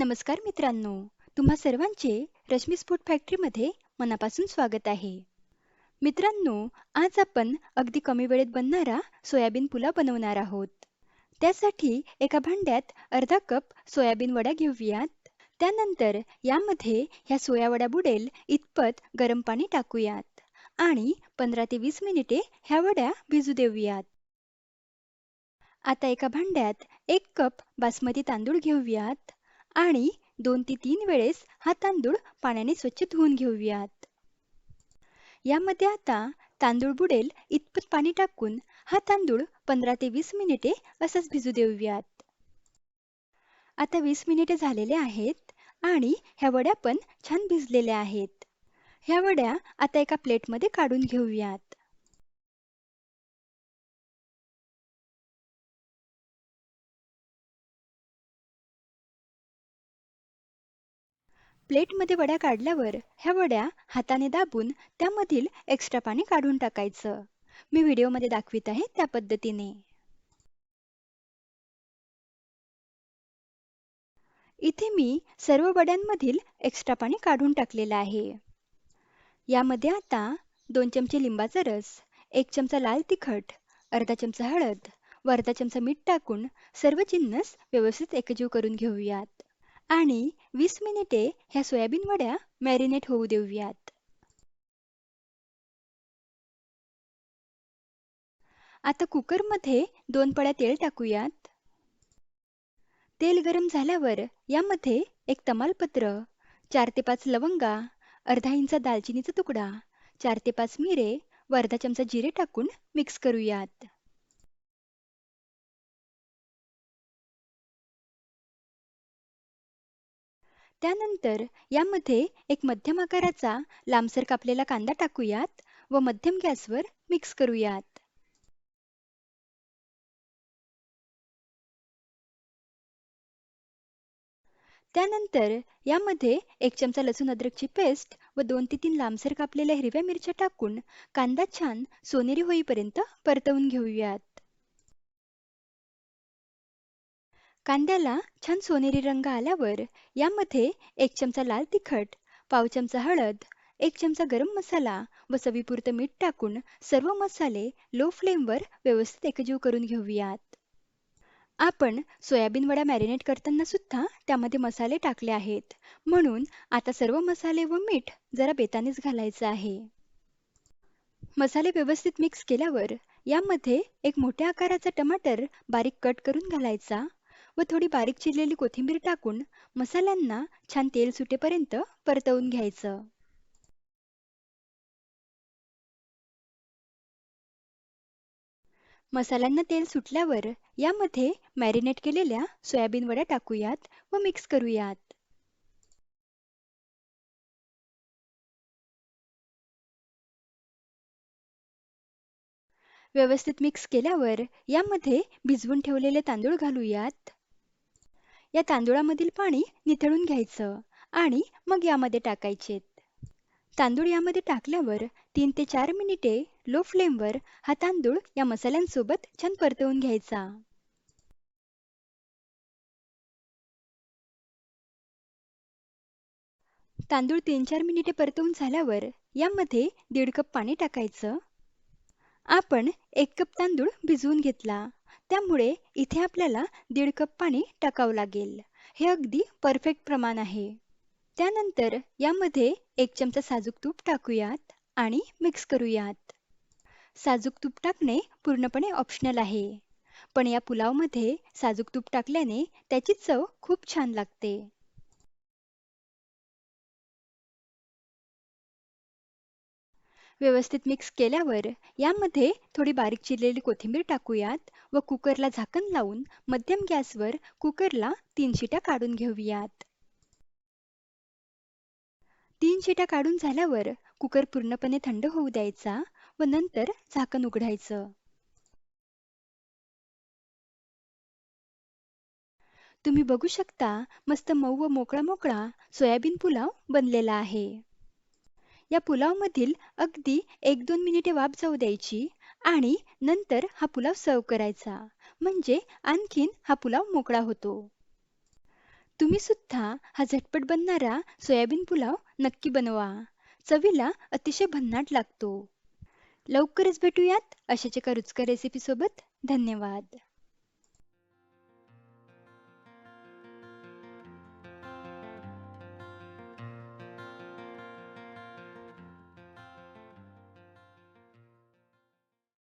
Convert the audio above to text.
नमस्कार मित्रांनो. तुम्हा सर्वांचे रश्मी स्फोट फॅक्टरीमध्ये मनापासून स्वागत आहे. मित्रांनो आज आपण अगदी कमी वेळेत बनणारा सोयाबीन पुला बनवणार आहोत. त्यासाठी एका भांड्यात अर्धा कप सोयाबीन वड्या घेऊयात. त्यानंतर यामध्ये ह्या सोयावड्या बुडेल इतपत गरम पाणी टाकूयात आणि पंधरा ते वीस मिनिटे ह्या वड्या भिजू देऊयात. आता एका भांड्यात एक कप बासमती तांदूळ घेऊयात. आणि दोन ते तीन वेळेस हा तांदूळ पाण्याने स्वच्छ धुवून घेऊयात. यामध्ये आता तांदूळ बुडेल इतपत पाणी टाकून हा तांदूळ पंधरा ते वीस मिनिटे असंच भिजू देऊयात. आता वीस मिनिटे झालेले आहेत आणि ह्या वड्या पण छान भिजलेल्या आहेत. ह्या वड्या आता एका प्लेटमध्ये काढून घेऊयात. प्लेटमध्ये वड्या काढल्यावर ह्या वड्या हाताने दाबून त्यामधील एक्स्ट्रा पाणी काढून टाकायचं. मी व्हिडिओमध्ये दाखवित आहे त्या पद्धतीने. इथे मी सर्व वड्यांमधील एक्स्ट्रा पाणी काढून टाकलेलं आहे. यामध्ये आता दोन चमचे लिंबाचा रस एक चमचा लाल तिखट अर्धा चमचा हळद व अर्धा चमचा मीठ टाकून सर्व जिन्नस व्यवस्थित एकजीव करून घेऊयात. आणि वीस मिनिटे ह्या सोयाबीन वड्या मॅरिनेट होऊ देऊयात. आता कुकरमध्ये दोन पड्या तेल टाकूयात. तेल गरम झाल्यावर यामध्ये एक तमालपत्र चार ते पाच लवंगा अर्धा इंचा दालचिनीचा तुकडा चार ते पाच मिरे व अर्धा चमचा जिरे टाकून मिक्स करूयात. त्यानंतर यामध्ये एक मध्यम आकाराचा लांबसर कापलेला कांदा टाकूयात व मध्यम गॅसवर मिक्स करूयात. त्यानंतर यामध्ये एक चमचा लसूण अद्रकची पेस्ट व दोन ते तीन लांबसर कापलेल्या हिरव्या मिरच्या टाकून कांदा छान सोनेरी होईपर्यंत परतवून घेऊयात. कांद्याला छान सोनेरी रंग आल्यावर यामध्ये एक चमचा लाल तिखट पाव चमचा हळद एक चमचा गरम मसाला व चवीपुरतं मीठ टाकून सर्व मसाले लो फ्लेमवर व्यवस्थित एकजीव करून घेऊयात. आपण सोयाबीन वडा मॅरिनेट करताना सुद्धा त्यामध्ये मसाले टाकले आहेत. म्हणून आता सर्व मसाले व मीठ जरा बेतानेच घालायचं आहे. मसाले व्यवस्थित मिक्स केल्यावर यामध्ये एक मोठ्या आकाराचा टमाटर बारीक कट करून घालायचा. व थोडी बारीक चिरलेली कोथिंबीर टाकून मसाल्यांना छान तेल सुटेपर्यंत परतवून घ्यायचं. मसाल्यांना तेल सुटल्यावर यामध्ये मॅरिनेट केलेल्या सोयाबीन वड्या टाकूयात व मिक्स करूयात. व्यवस्थित मिक्स केल्यावर यामध्ये भिजवून ठेवलेले तांदूळ घालूयात. या तांदूळामधील पाणी निथळून घ्यायचं आणि मग यामध्ये टाकायचे तांदूळ यामध्ये टाकल्यावर तीन ते चार मिनिटे लो फ्लेमवर हा तांदूळ या मसाल्यांसोबत छान परतवून घ्यायचा. तांदूळ तीन चार मिनिटे परतवून झाल्यावर यामध्ये दीड कप पाणी टाकायचं. आपण एक कप तांदूळ भिजवून घेतला. त्यामुळे इथे आपल्याला दीड कप पाणी टाकावं लागेल. हे अगदी परफेक्ट प्रमाण आहे. त्यानंतर यामध्ये एक चमचा साजूक तूप टाकूयात आणि मिक्स करूयात. साजूक तूप टाकणे पूर्णपणे ऑप्शनल आहे. पण या पुलावमध्ये साजूक तूप टाकल्याने त्याची चव खूप छान लागते. व्यवस्थित मिक्स केल्यावर यामध्ये थोडी बारीक चिरलेली कोथिंबीर टाकूयात व कुकरला झाकण लावून मध्यम गॅसवर कुकरला तीन शिट्या काढून घेऊयात. तीन शिट्या काढून झाल्यावर कुकर पूर्णपणे थंड होऊ द्यायचा व नंतर झाकण उघडायचं. तुम्ही बघू शकता मस्त मऊ व मोकळा मोकळा सोयाबीन पुलाव बनलेला आहे. या पुलावमधील अगदी एक दोन मिनिटे वाफ जाऊ द्यायची आणि नंतर हा पुलाव सर्व करायचा. म्हणजे आणखीन हा पुलाव मोकळा होतो. तुम्ही सुद्धा हा झटपट बनणारा सोयाबीन पुलाव नक्की बनवा. चवीला अतिशय भन्नाट लागतो. लवकरच भेटूयात अशाच एका रुचकर रेसिपीसोबत धन्यवाद.